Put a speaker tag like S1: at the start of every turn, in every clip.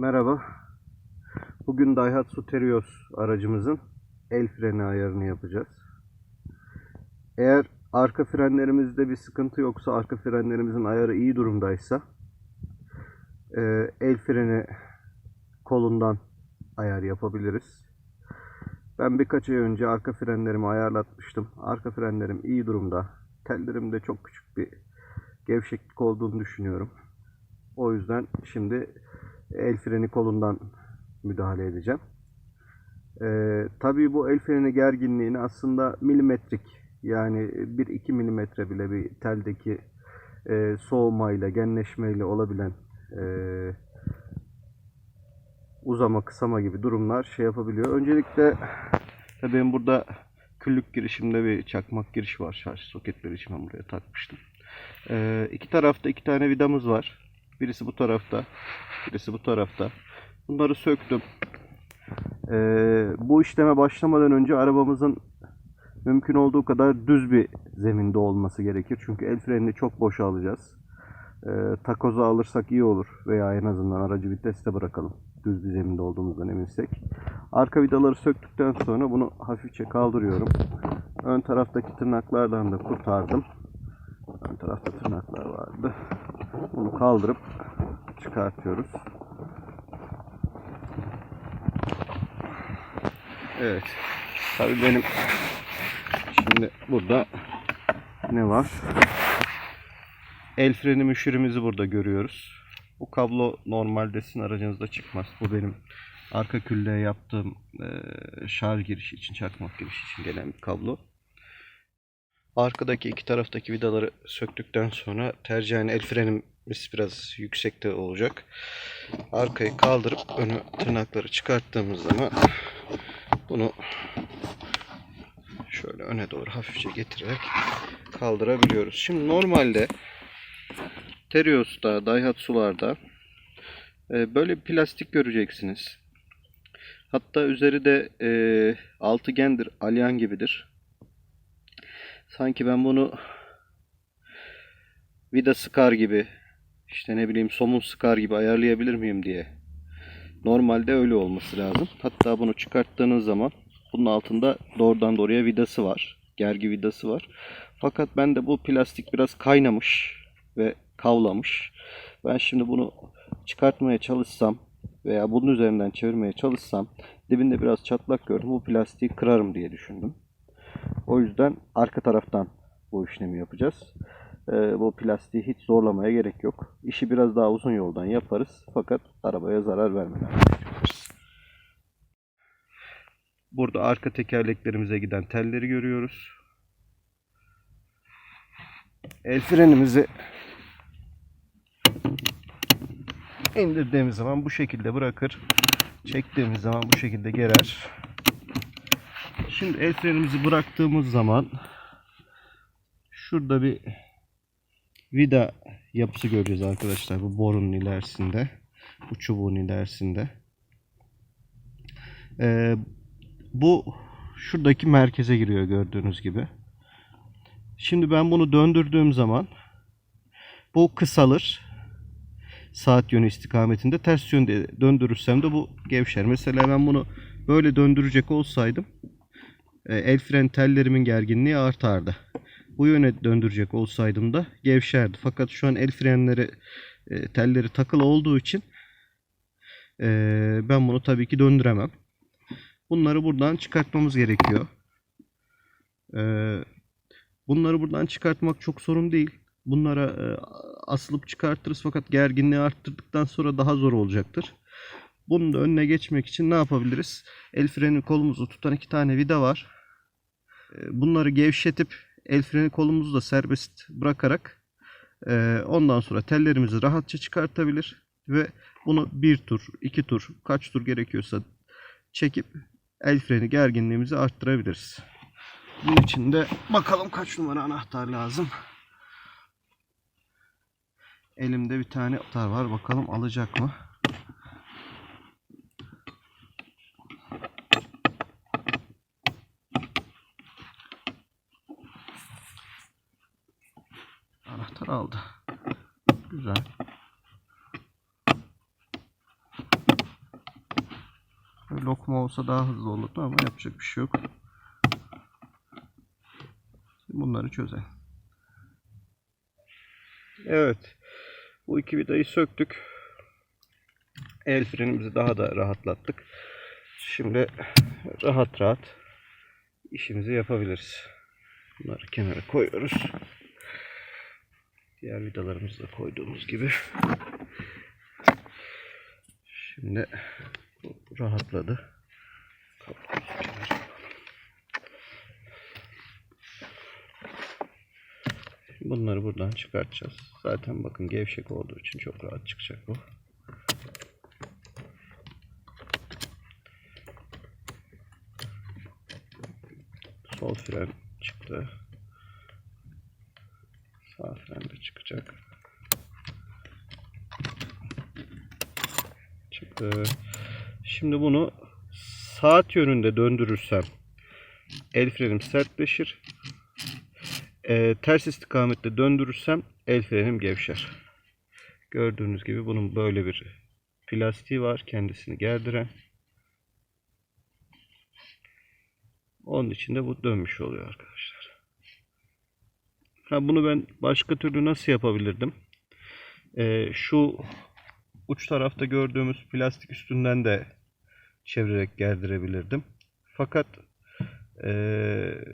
S1: Merhaba. Bugün Daihatsu Terios aracımızın el freni ayarını yapacağız. Eğer arka frenlerimizde bir sıkıntı yoksa, arka frenlerimizin ayarı iyi durumdaysa e, el freni kolundan ayar yapabiliriz. Ben birkaç ay önce arka frenlerimi ayarlatmıştım. Arka frenlerim iyi durumda. Tellerimde çok küçük bir gevşeklik olduğunu düşünüyorum. O yüzden şimdi el freni kolundan müdahale edeceğim. Ee, tabii bu el freni gerginliğini aslında milimetrik yani 1-2 milimetre bile bir teldeki e, soğumayla, genleşmeyle olabilen e, uzama, kısama gibi durumlar şey yapabiliyor. Öncelikle tabii benim burada küllük girişimde bir çakmak girişi var. Şarj soketleri için ben buraya takmıştım. Ee, iki tarafta iki tane vidamız var. Birisi bu tarafta, birisi bu tarafta. Bunları söktüm. Ee, bu işleme başlamadan önce arabamızın mümkün olduğu kadar düz bir zeminde olması gerekir. Çünkü el frenini çok boşa alacağız. Ee, takoza alırsak iyi olur veya en azından aracı viteste bırakalım. Düz bir zeminde olduğumuzdan eminsek. Arka vidaları söktükten sonra bunu hafifçe kaldırıyorum. Ön taraftaki tırnaklardan da kurtardım. Ön tarafta tırnaklar vardı. Bunu kaldırıp çıkartıyoruz. Evet. Tabii benim şimdi burada ne var? El freni müşürümüzü burada görüyoruz. Bu kablo normalde sizin aracınızda çıkmaz. Bu benim arka küllüğe yaptığım eee, şarj girişi için, çakmak girişi için gelen bir kablo. Arkadaki iki taraftaki vidaları söktükten sonra tercihen el frenimiz biraz yüksekte olacak. Arkayı kaldırıp önü tırnakları çıkarttığımız zaman bunu şöyle öne doğru hafifçe getirerek kaldırabiliyoruz. Şimdi normalde Terios'ta, Daihatsu'larda e, böyle bir plastik göreceksiniz. Hatta üzeri de e, altıgendir, alyan gibidir. Sanki ben bunu vida sıkar gibi işte ne bileyim somun sıkar gibi ayarlayabilir miyim diye. Normalde öyle olması lazım. Hatta bunu çıkarttığınız zaman bunun altında doğrudan doğruya vidası var. Gergi vidası var. Fakat ben de bu plastik biraz kaynamış ve kavlamış. Ben şimdi bunu çıkartmaya çalışsam veya bunun üzerinden çevirmeye çalışsam dibinde biraz çatlak gördüm. Bu plastiği kırarım diye düşündüm. O yüzden arka taraftan bu işlemi yapacağız. Ee, bu plastiği hiç zorlamaya gerek yok. İşi biraz daha uzun yoldan yaparız. Fakat arabaya zarar vermeden. Burada arka tekerleklerimize giden telleri görüyoruz. El frenimizi indirdiğimiz zaman bu şekilde bırakır. Çektiğimiz zaman bu şekilde gerer. Şimdi el frenimizi bıraktığımız zaman şurada bir vida yapısı göreceğiz arkadaşlar. Bu borunun ilerisinde. Bu çubuğun ilerisinde. Ee, bu şuradaki merkeze giriyor gördüğünüz gibi. Şimdi ben bunu döndürdüğüm zaman bu kısalır. Saat yönü istikametinde ters yönde döndürürsem de bu gevşer. Mesela ben bunu böyle döndürecek olsaydım el fren tellerimin gerginliği artardı. Bu yöne döndürecek olsaydım da gevşerdi. Fakat şu an el frenleri e, telleri takılı olduğu için e, ben bunu tabii ki döndüremem. Bunları buradan çıkartmamız gerekiyor. E, bunları buradan çıkartmak çok sorun değil. Bunlara e, asılıp çıkartırız fakat gerginliği arttırdıktan sonra daha zor olacaktır. Bunun da önüne geçmek için ne yapabiliriz? El freni kolumuzu tutan iki tane vida var. E, Bunları gevşetip el freni kolumuzu da serbest bırakarak e, ondan sonra tellerimizi rahatça çıkartabilir ve bunu bir tur, iki tur, kaç tur gerekiyorsa çekip el freni gerginliğimizi arttırabiliriz. Bunun için de bakalım kaç numara anahtar lazım. Elimde bir tane anahtar var. Bakalım alacak mı? Anahtar aldı. Güzel. lokma olsa daha hızlı olurdu ama yapacak bir şey yok. Bunları çözelim. Evet. Bu iki vidayı söktük. El frenimizi daha da rahatlattık. Şimdi rahat rahat işimizi yapabiliriz. Bunları kenara koyuyoruz. Diğer vidalarımızı da koyduğumuz gibi. Şimdi bu rahatladı. Bunları buradan çıkartacağız. Zaten bakın gevşek olduğu için çok rahat çıkacak bu. Sol fren çıktı. Sağ fren de çıkacak. Çıktı. Şimdi bunu saat yönünde döndürürsem el frenim sertleşir. Ee, ters istikamette döndürürsem el frenim gevşer. Gördüğünüz gibi bunun böyle bir plastiği var kendisini gerdiren. Onun için de bu dönmüş oluyor arkadaşlar. Ha, bunu ben başka türlü nasıl yapabilirdim? Ee, şu uç tarafta gördüğümüz plastik üstünden de çevirerek gerdirebilirdim. Fakat eee,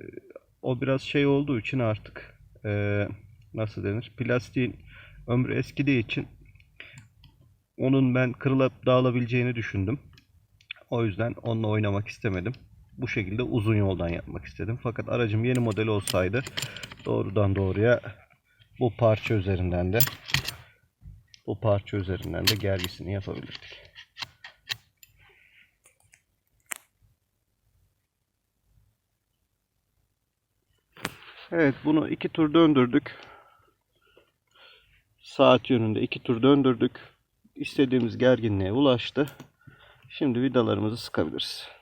S1: o biraz şey olduğu için artık eee, nasıl denir? Plastiğin ömrü eskidiği için onun ben kırılıp dağılabileceğini düşündüm. O yüzden onunla oynamak istemedim. Bu şekilde uzun yoldan yapmak istedim. Fakat aracım yeni model olsaydı doğrudan doğruya bu parça üzerinden de bu parça üzerinden de gergisini yapabilirdik. Evet bunu iki tur döndürdük. Saat yönünde iki tur döndürdük. İstediğimiz gerginliğe ulaştı. Şimdi vidalarımızı sıkabiliriz.